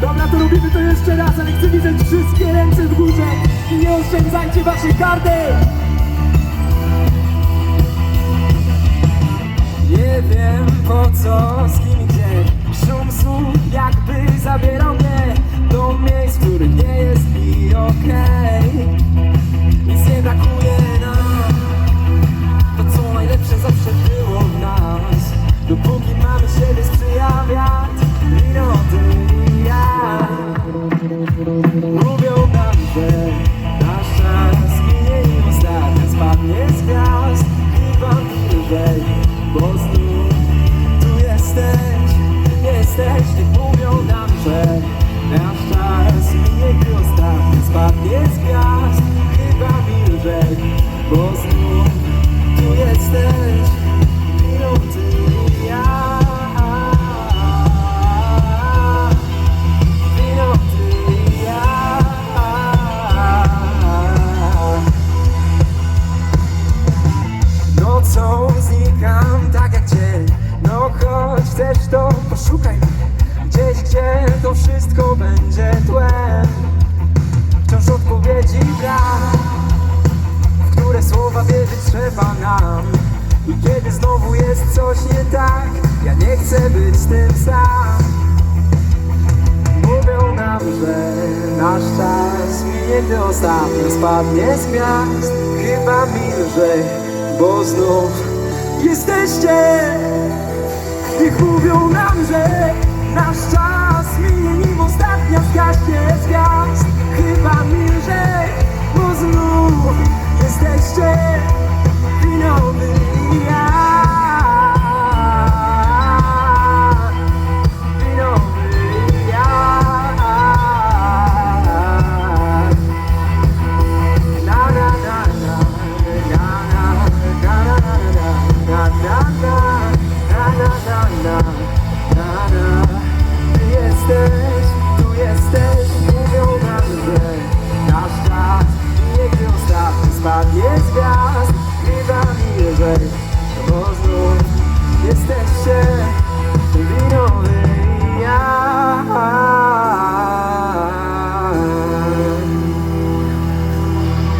Dobra, to robimy to jeszcze raz, ale chcę widzieć wszystkie ręce w górze i nie oszczędzajcie waszych gardek! Nie wiem po co, z Dopóki mamy siebie sprzyja wiatr I i ja Mówią nam, że nasz czas minie i ostatnia spadnie z gwiazd. Chyba bliżej, bo znów tu jesteś, jesteś I mówią nam, że nasz czas minie i ostatnia spadnie z gwiazd. Chyba bliżej, bo znów znikam tak jak cień No choć chcesz to poszukaj Gdzieś gdzie to wszystko będzie tłem Wciąż odpowiedzi brak W które słowa wierzyć trzeba nam. I kiedy znowu jest coś nie tak Ja nie chcę być tym sam. Mówią nam, że nasz czas minie, gdy ostatnio spadnie z gwiazd Chyba milżej, bo znów jesteście! Niech mówią nam, że nasz czas spadnie z gwiazd